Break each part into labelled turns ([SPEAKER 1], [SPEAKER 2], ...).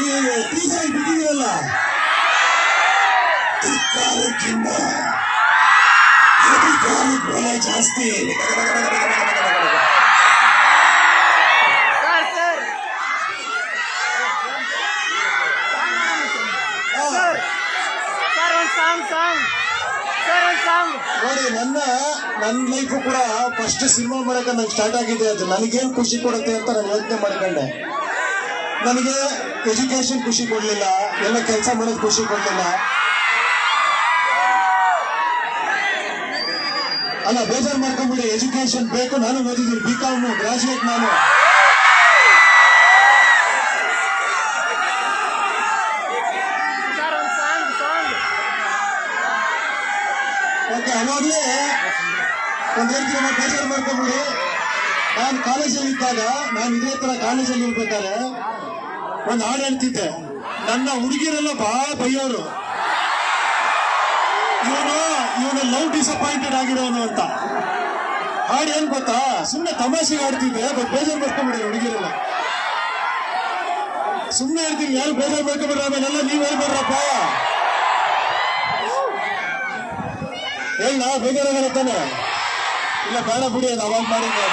[SPEAKER 1] ಈ ಟೀಚರ್ ಬಿಟ್ಟಿದ್ದೀರಲ್ಲ? ಅಧಿಕಾರಕ್ಕಿಂತ ಅಧಿಕಾರಕ್ಕೆ ಬೆಲೆ ಜಾಸ್ತಿ ನೋಡಿ ನನ್ನ ನನ್ನ ಲೈಫು ಕೂಡ ಫಸ್ಟ್ ಸಿನಿಮಾ ಮಾಡಕ್ಕೆ ನಂಗೆ ಸ್ಟಾರ್ಟ್ ಆಗಿದೆ. ಅದು ನನಗೇನು ಖುಷಿ ಕೊಡುತ್ತೆ ಅಂತ ನಾನು ಯೋಚನೆ ಮಾಡ್ಕೊಂಡೆ. ನನಗೆ ಎಜುಕೇಶನ್ ಖುಷಿ ಕೊಡ್ಲಿಲ್ಲ ಎಲ್ಲ ಕೆಲಸ ಮಾಡೋದು ಖುಷಿ ಕೊಡ್ಲಿಲ್ಲ. ಅಲ್ಲ ಬೇಜಾರು ಮಾಡ್ಕೊಂಡ್ಬಿಡಿ ಎಜುಕೇಶನ್ ಬೇಕು ನಾನು ಓದಿದ್ದೀನಿ ಬಿ ಕಾಮ್ ಗ್ರಾಜುಯೇಟ್ ನಾನು ಓಕೆ ಅವಾಗಲೇ ಒಂದು ಹೇಳ್ತೀನಿ ಬೇಜಾರು ಮಾಡ್ಕೊಂಬಿಡಿ. ನಾನು ಕಾಲೇಜಲ್ಲಿ ಇದ್ದಾಗ ನಾನು ಇದೇ ತರ ಕಾಲೇಜಲ್ಲಿ ಇರ್ಬೇಕಾದ್ರೆ ಒಂದು ಹಾಡು ಹೇಳ್ತಿದ್ದೆ ನನ್ನ ಹುಡುಗಿರೆಲ್ಲ ಬಹಳ ಬೈಯೋರು. ಇವನು ಇವನು ಲವ್ ಡಿಸಪಾಯಿಂಟೆಡ್ ಆಗಿರೋನು ಅಂತ. ಹಾಡು ಏನ್ ಗೊತ್ತಾ? ಸುಮ್ಮನೆ ತಮಾಷೆಗೆ ಆಡ್ತಿದ್ದೆ ಬಟ್ ಬೇಜಾರು ಮಾಡ್ಕೊಂಬಿಡಿ ಹುಡುಗಿರೆಲ್ಲ. ಸುಮ್ಮನೆ ಹೇಳ್ತೀನಿ, ಯಾರು ಬೇಜಾರು ಮಾಡ್ಕೊಂಬಿಡ್ರಿ, ಆಮೇಲೆಲ್ಲ ನೀವ್ ಹೇಳ್ಬಿಡ್ರಪ್ಪ ಹೇಳ ಬೇಜಾರಾಗಲ್ಲ ತಾನೆ. ಇಲ್ಲ, ಬೇಡ ಬಿಡಿ ಅದು ಅವಾಗ ಮಾಡಿದ್ದೆ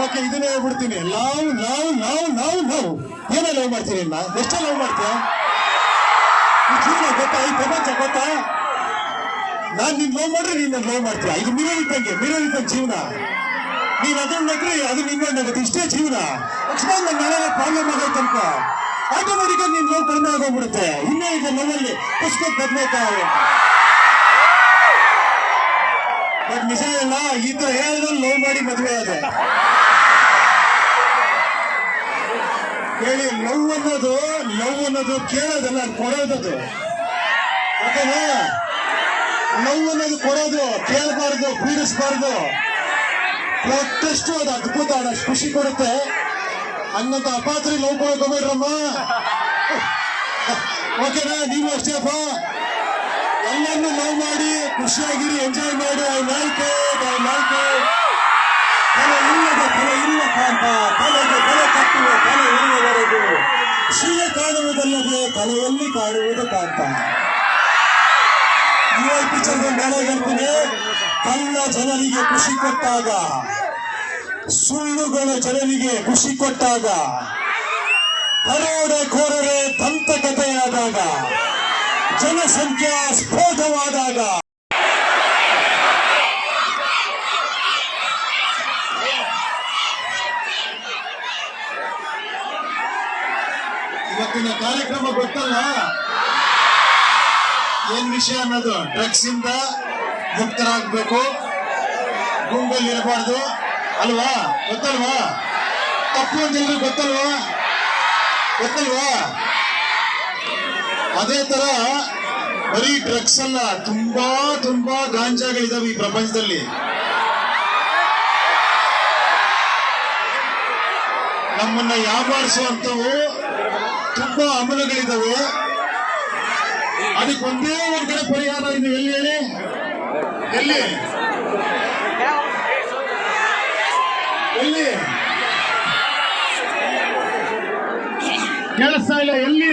[SPEAKER 1] ಓಕೆ, ಇದನ್ನೇ ಹೇಳ್ಬಿಡ್ತೀನಿ. Love love love love love ಏನೇ ಲವ್ ಮಾಡ್ತೀನಿ ಇಲ್ಲ ಎಷ್ಟೇ ಲವ್ ಮಾಡ್ತೀಯ? ಗೊತ್ತಾ? ಈ ಪ್ರಪಂಚ ಗೊತ್ತಾ? ನಾನು ನಿನ್ ಲವ್ ಮಾಡ್ರೆ ನೀನು ಲವ್ ಮಾಡ್ತೀಯ? ಇದು ಮಿರರ್ ಇದ್ದಂಗೆ ಮಿರರ್ ಇದ್ದಂಗೆ ಜೀವನ. ನೀನ್ ಅದನ್ನ ನಗ್ರಿ ಅದು ನಿನ್ನೊಂದಾಗುತ್ತೆ ಇಷ್ಟೇ ಜೀವನ. ಅಕಸ್ಮಾತ್ ನನ್ನ ನಾಳೆ ಪ್ರಾಬ್ಲಮ್ ಆಗೈತೆ ತನಕ ಆಟೋಮೆಟಿಕ್ ನಿನ್ ಲವ್ ಕಡಿಮೆ ಆಗೋಗ್ಬಿಡುತ್ತೆ. ಇನ್ನೇ ಇದೆ ಲವ್ ಅಲ್ಲಿ. ಪುಸ್ತಕ ಬದಲಾಯ್ತಾವೆ ಬಟ್ ನಿಜ ಈ ತರ ಹೇಳಿದ್ರೆ ಲವ್ ಮಾಡಿ ಮದುವೆ ಆದ. ಹೇಳಿ, ಲವ್ ಅನ್ನೋದು ಲವ್ ಅನ್ನೋದು ಕೇಳೋದಲ್ಲ ಕೊಡೋದದು. ಓಕೆನಾ ಲವ್ ಅನ್ನೋದು ಕೊಡೋದು, ಕೇಳಬಾರ್ದು, ಪೀಡಿಸ್ಬಾರ್ದು. ಕೊಟ್ಟಷ್ಟು ಅದು ಅದ್ಭುತ, ಅದಷ್ಟು ಖುಷಿ ಕೊಡುತ್ತೆ. ಹಂಗಂತ ಅಪಾತ್ರಿ ಲವ್ ಕೊಡಕ್ ಓಕೆನಾ ನೀವು ಅಷ್ಟೇ ಅಪ್ಪ. ಎಲ್ಲರನ್ನು ಲವ್ ಮಾಡಿ ಖುಷಿಯಾಗಿರಿ ಎಂಜಾಯ್ ಮಾಡಿ ಐ ಲೈಕ್ ಐ ಲೈಕ್ ತಲೆ ಇಲ್ಲದ ತಲೆ ಇಲ್ಲ ಕಾಂತ, ತಲೆಗೆ ತಲೆ ಕಟ್ಟುವ ತಲೆ ಇರುವವರೆಗೂ ಶಿಲೆ ಕಾಣುವುದಲ್ಲದೆ ತಲೆಯಲ್ಲಿ ಕಾಣುವುದು ಕಾಂತ. ಯುವ ಪಿಕ್ಚರ್ ಡೈಲಾಗ್ ಹೇಳ್ತೀನಿ. ಕಳ್ಳ ಜನರಿಗೆ ಖುಷಿ ಕೊಟ್ಟಾಗ, ಸುಳ್ಳುಗಳ ಜನರಿಗೆ ಖುಷಿ ಕೊಟ್ಟಾಗ ದರೋಡೆಕೋರರೇ ದಂತಕಥೆಯಾದಾಗ, ಜನಸಂಖ್ಯಾ ಸ್ಫೋಟವಾದಾಗ ಇವತ್ತಿನ ಕಾರ್ಯಕ್ರಮ ಗೊತ್ತಲ್ಲ? ಏನ್ ವಿಷಯ ಅನ್ನೋದು? ಡ್ರಗ್ಸ್ ಇಂದ ಮುಕ್ತರಾಗಬೇಕು. ಗುಂಪಲ್ಲಿ ಇರಬಾರ್ದು. ಅಲ್ವಾ? ಗೊತ್ತಲ್ವಾ? ತಪ್ಪು ಅಂತ ಗೊತ್ತಲ್ವಾ? ಗೊತ್ತಲ್ವಾ? ಅದೇ ತರ ಬರೀ ಡ್ರಗ್ಸ್ ಅಲ್ಲ, ತುಂಬಾ ತುಂಬಾ ಗಾಂಜಾಗಳಿದಾವೆ ಈ ಪ್ರಪಂಚದಲ್ಲಿ. ನಮ್ಮನ್ನ ವ್ಯಾಪಾರಿಸುವಂತವು ತುಂಬಾ ಅಮಲಗಳಿದಾವೆ ಅದಕ್ಕೆ ಒಂದೇ ಒಂದ್ ಕಡೆ ಪರಿಹಾರ ಇದೆ ಎಲ್ಲಿ ಹೇಳಿ ಎಲ್ಲಿ ಎಲ್ಲಿ ಕೇಳಿಸ್ತಾ ಇಲ್ಲ ಎಲ್ಲಿ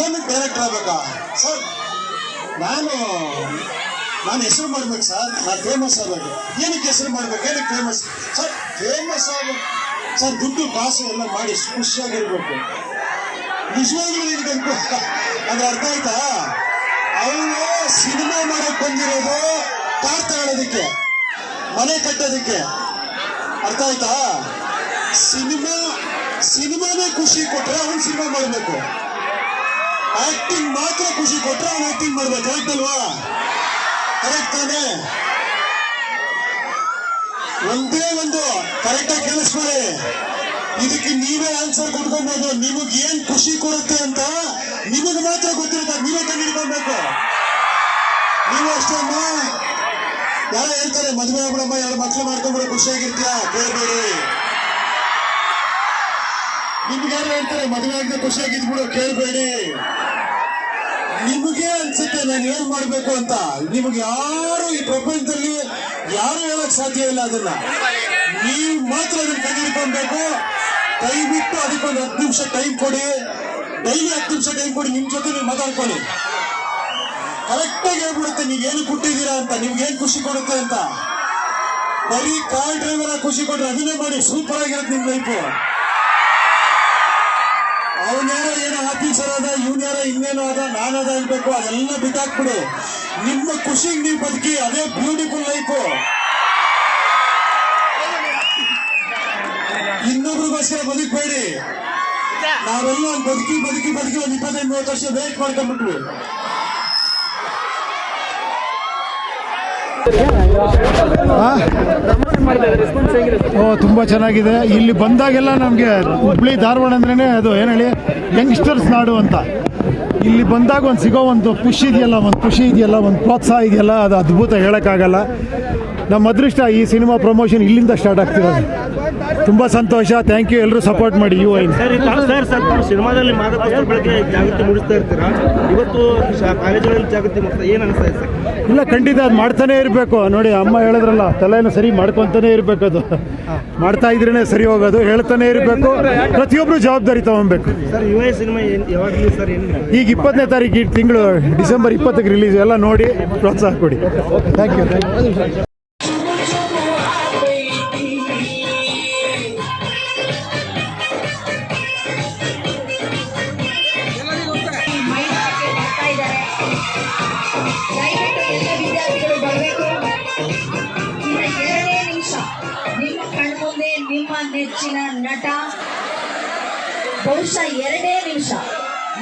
[SPEAKER 1] ಏನು ಡೈರೆಕ್ಟರ್ ಆಗ್ಬೇಕಾ ಸರ್ ನಾನು ನಾನು ಹೆಸರು ಮಾಡ್ಬೇಕು ಸರ್. ನಾನು ಫೇಮಸ್ ಆಗಬೇಕು ಏನಕ್ಕೆ ಹೆಸರು ಮಾಡ್ಬೇಕು? ಏನಕ್ಕೆ ಫೇಮಸ್ ಸರ್ ಫೇಮಸ್ ಆಗಬೇಕು ಸರ್, ದುಡ್ಡು ಕಾಸು ಎಲ್ಲ ಮಾಡಿ ಖುಷಿಯಾಗಿರ್ಬೇಕು. ನಿಜವಾಗ್ಲೂ ನಿನ್ಗಂತೂ ಅದು ಅರ್ಥ ಆಯ್ತಾ? ಅವನು ಸಿನಿಮಾ ಮಾಡಕ್ ಬಂದಿರೋದು ಕಾರ್ ತಗೊಳ್ಳೋದಕ್ಕೆ ಮನೆ ಕಟ್ಟೋದಕ್ಕೆ. ಅರ್ಥ ಆಯ್ತಾ? ಸಿನಿಮಾ, ಸಿನಿಮಾನೇ ಖುಷಿ ಕೊಟ್ರೆ ಅವನು ಸಿನಿಮಾ ಮಾಡಬೇಕು. ಆಕ್ಟಿಂಗ್ ಮಾತ್ರ ಖುಷಿ ಕೊಟ್ರೆ ಅವನು ಆಕ್ಟಿಂಗ್ ಮಾಡ್ಬೇಕು ಅಲ್ವಾ ಕರೆಕ್ಟ್ ಒಂದೇ ಒಂದು ಕರೆಕ್ಟ್ ಆಗಿ ಕೇಳಿಸ್ಕೊಳ್ಳಿ ಇದಕ್ಕೆ ನೀವೇ ಆನ್ಸರ್ ಕೊಟ್ಕೊಬೋದು. ನಿಮಗ್ ಏನ್ ಖುಷಿ ಕೊಡುತ್ತೆ ಅಂತ ನಿಮಗ್ ಮಾತ್ರ ಗೊತ್ತಿರುತ್ತೆ. ನೀವೇ ಕಂಡಿಡ್ಕೊಬೇಕು ನೀವು ಅಷ್ಟೇ ಯಾರು ಹೇಳ್ತಾರೆ, ಮದುವೆ ಆಗ್ಬಿಡಮ್ಮ ಯಾರು ಮಕ್ಳು ಮಾಡ್ಕೊಂಡ್ಬಿಡ, ಖುಷಿಯಾಗಿರ್ತೀಯ? ಕೇಳ್ಬೇಡಿ ನಿಮ್ಗೆ ಯಾರು ಹೇಳ್ತಾರೆ, ಮದುವೆ ಆಗದೆ ಖುಷಿಯಾಗಿದ್ಬಿಡು, ಕೇಳ್ಬೇಡಿ. ನಿಮಗೆ ಅನ್ಸುತ್ತೆ ನಾನು ಏನ್ ಮಾಡ್ಬೇಕು ಅಂತ. ನಿಮಗೆ ಯಾರು ಈ ಪ್ರಪಂಚದಲ್ಲಿ ಯಾರು ಹೇಳಕ್ ಸಾಧ್ಯ ಇಲ್ಲ ಅದನ್ನ. ನೀವು ಮಾತ್ರ ಅದನ್ನ ಕೈ ಬಿಟ್ಟು ಅದಕ್ಕೊಂದು ಹತ್ತು ನಿಮಿಷ ಟೈಮ್ ಕೊಡಿ. ಡೈಲಿ ಹತ್ತು ನಿಮಿಷ ಟೈಮ್ ಕೊಡಿ, ನಿಮ್ ಜೊತೆ ನೀವು ಮಾತಾಡ್ಕೊಳ್ಳಿ. ಕರೆಕ್ಟ್ ಆಗಿ ಹೇಳ್ಬಿಡುತ್ತೆ, ನೀವ್ ಏನು ಕೊಟ್ಟಿದ್ದೀರಾ ಅಂತ, ನಿಮ್ಗೆ ಏನ್ ಖುಷಿ ಕೊಡುತ್ತೆ ಅಂತ. ಬರೀ ಕಾರ್ ಡ್ರೈವರ್ ಖುಷಿ ಕೊಟ್ರೆ ಅದನ್ನೇ ಮಾಡಿ ಸೂಪರ್ ಆಗಿರುತ್ತೆ ನಿಮ್ ಲೈಫು ಅವನ್ಯಾರೋ ಏನೋ ಆಫೀಸರ್ ಅದ ಇವನ್ಯಾರೋ ಇನ್ನೇನೋ ಅದ ನಾನದ ಇರ್ಬೇಕು ಅದೆಲ್ಲ ಬಿಟ್ಟಾಕ್ಬಿಡು ನಿಮ್ಮ ಖುಷಿಗೆ ನೀವು ಬದುಕಿ, ಅದೇ ಬ್ಯೂಟಿಫುಲ್ ಲೈಫು ಇನ್ನೊಬ್ರಿಗೋಸ್ಕರ ಬದುಕಬೇಡಿ. ನಾವೆಲ್ಲ ಬದುಕಿ ಬದುಕಿ ಬದುಕಿ ಒಂದು ಇಪ್ಪತ್ತೈದು, ಮೂವತ್ತು ವರ್ಷ ವೇಟ್ ಮಾಡ್ಕೊಂಡ್ಬಿಟ್ವಿ
[SPEAKER 2] ರೆಸ್ಪಾನ್ಸ್ ಹೇಗಿದೆ ಸರ್
[SPEAKER 3] ಓ, ತುಂಬ ಚೆನ್ನಾಗಿದೆ. ಇಲ್ಲಿ ಬಂದಾಗೆಲ್ಲ ನಮಗೆ ಹುಬ್ಳಿ, ಧಾರವಾಡ ಅಂದ್ರೇ ಅದು, ಏನು ಹೇಳಿ ಯಂಗ್ಸ್ಟರ್ಸ್ ನಾಡು ಅಂತ. ಇಲ್ಲಿ ಬಂದಾಗ ಒಂದು ಸಿಗೋ ಒಂದು ಖುಷಿ ಇದೆಯಲ್ಲ, ಒಂದು ಖುಷಿ ಇದೆಯಲ್ಲ, ಒಂದು ಪ್ರೋತ್ಸಾಹ ಇದೆಯಲ್ಲ, ಅದು ಅದ್ಭುತ ಹೇಳೋಕ್ಕಾಗಲ್ಲ. ನಮ್ಮ ಅದೃಷ್ಟ ಈ ಸಿನಿಮಾ ಪ್ರಮೋಷನ್ ಇಲ್ಲಿಂದ ಸ್ಟಾರ್ಟ್ ಆಗ್ತಿರೋದು. ತುಂಬ ಸಂತೋಷ. ಥ್ಯಾಂಕ್ ಯು ಎಲ್ಲರೂ ಸಪೋರ್ಟ್ ಮಾಡಿ ಯು ಐನ್
[SPEAKER 4] ಸರ್ ಸರ್ ಸರ್ ತಾವು ಸಿನಿಮಾದಲ್ಲಿ ಮಾದಕ ವಸ್ತು ಜಾಗೃತಿ ಮೂಡಿಸ್ತಾ ಇರ್ತೀರಾ? ಇವತ್ತು ಕಾಲೇಜುಗಳಲ್ಲಿ ಜಾಗೃತಿ ಮಾಡ್ತಾ ಏನು ಅನಿಸ್ತಾ ಇದೆ ಸರ್?
[SPEAKER 3] ಇಲ್ಲ ಖಂಡಿತ ಅದು ಮಾಡ್ತಾನೆ ಇರಬೇಕು. ನೋಡಿ ಅಮ್ಮ ಹೇಳಿದ್ರಲ್ಲ ತಲೆಯನ್ನು ಸರಿ ಮಾಡ್ಕೊತಾನೆ ಇರಬೇಕು ಅದು. ಮಾಡ್ತಾ ಇದ್ರೇ ಸರಿ ಹೋಗೋದು ಹೇಳ್ತಾನೆ ಇರಬೇಕು. ಪ್ರತಿಯೊಬ್ಬರು ಜವಾಬ್ದಾರಿ ತಗೊಬೇಕು.
[SPEAKER 4] ಐ
[SPEAKER 3] ಈಗ ಇಪ್ಪತ್ತನೇ ತಾರೀಕು ತಿಂಗಳು ಡಿಸೆಂಬರ್ ಇಪ್ಪತ್ತಕ್ಕೆ ರಿಲೀಸ್ ಎಲ್ಲ ನೋಡಿ ಪ್ರೋತ್ಸಾಹ ಕೊಡಿ. ಥ್ಯಾಂಕ್ ಯು ಥ್ಯಾಂಕ್ ಯು
[SPEAKER 5] ನಟ ಬಹುಶಃ ಎರಡೇ ನಿಮಿಷ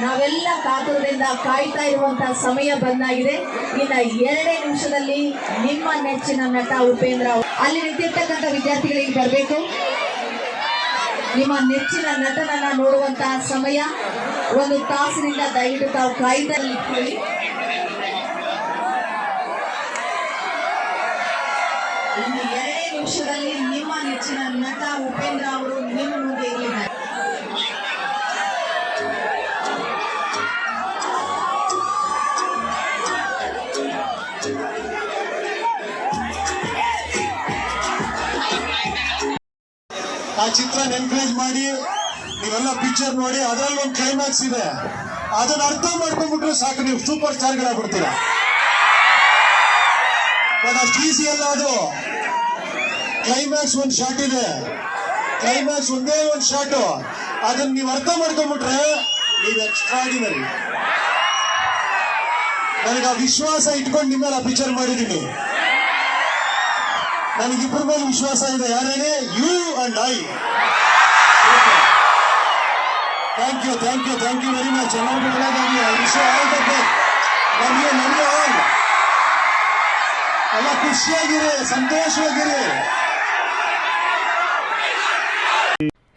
[SPEAKER 5] ನಾವೆಲ್ಲ ಕಾತುರದಿಂದ ಕಾಯ್ತಾ ಇರುವಂತಹ ಸಮಯ ಬಂದಾಗಿದೆ. ಇನ್ನ ಎರಡೇ ನಿಮಿಷದಲ್ಲಿ ನಿಮ್ಮ ನೆಚ್ಚಿನ ನಟ ಉಪೇಂದ್ರ ಅಲ್ಲಿ ನಿಂತಿರ್ತಕ್ಕಂಥ ವಿದ್ಯಾರ್ಥಿಗಳಿಗೆ ಬರಬೇಕು. ನಿಮ್ಮ ನೆಚ್ಚಿನ ನಟನನ್ನ ನೋಡುವಂತಹ ಸಮಯ ಒಂದು ತಾಸಿನಿಂದ ದಯವಿಟ್ಟು ತಾವು ಕಾಯ್ತಾ ನಿಮಿಷದಲ್ಲಿ ನಿಮ್ಮ ನೆಚ್ಚಿನ ನಟ ಉಪೇಂದ್ರ ಅವರು ನಿಮ್ಮ ಮುಂದೆ ಇರಲಿದ್ದಾರೆ.
[SPEAKER 1] ಆ ಚಿತ್ರ ಎನ್ಕರೇಜ್ ಮಾಡಿ, ನೀವೆಲ್ಲ ಪಿಕ್ಚರ್ ನೋಡಿ, ಅದರಲ್ಲಿ ಒಂದು ಕ್ಲೈಮ್ಯಾಕ್ಸ್ ಇದೆ. ಅದನ್ನ ಅರ್ಥ ಮಾಡ್ಕೊಂಡ್ಬಿಟ್ರೆ ಸಾಕು, ನೀವು ಸೂಪರ್ ಸ್ಟಾರ್ಗಳಾಗ್ಬಿಡ್ತೀರಾ ಬಟ್ ಅಷ್ಟು ಈಸಿ ಅಲ್ಲ ಅದು. ಕ್ಲೈಮ್ಯಾಕ್ಸ್ ಒಂದು ಶಾಟ್ ಇದೆ. ಕ್ಲೈಮ್ಯಾಕ್ಸ್ ಒಂದೇ ಒಂದು ಶಾಟ್ ಅದನ್ನ ನೀವು ಅರ್ಥ ಮಾಡ್ಕೊಂಡ್ಬಿಟ್ರೆ ನೀವು ಎಕ್ಸ್ಟ್ರಾಡಿನರಿ ನನಗೆ ವಿಶ್ವಾಸ ಇಟ್ಕೊಂಡು ನಿಮ್ಮ ಮೇಲೆ ಪಿಕ್ಚರ್ ಮಾಡಿದ್ದೀನಿ ನನಗಿಬ್ಬರ ಮೇಲೆ ವಿಶ್ವಾಸ ಇದೆ. ಯಾರೇನೆ you and I thank you thank you thank you very much ಎಲ್ಲರಿಗೂ ಒಳ್ಳೆಯದಾಗಲಿ ಐ ವಿಶ್ ಆಲ್ ಎಲ್ಲ ಖುಷಿಯಾಗಿರಿ, ಸಂತೋಷವಾಗಿರಿ.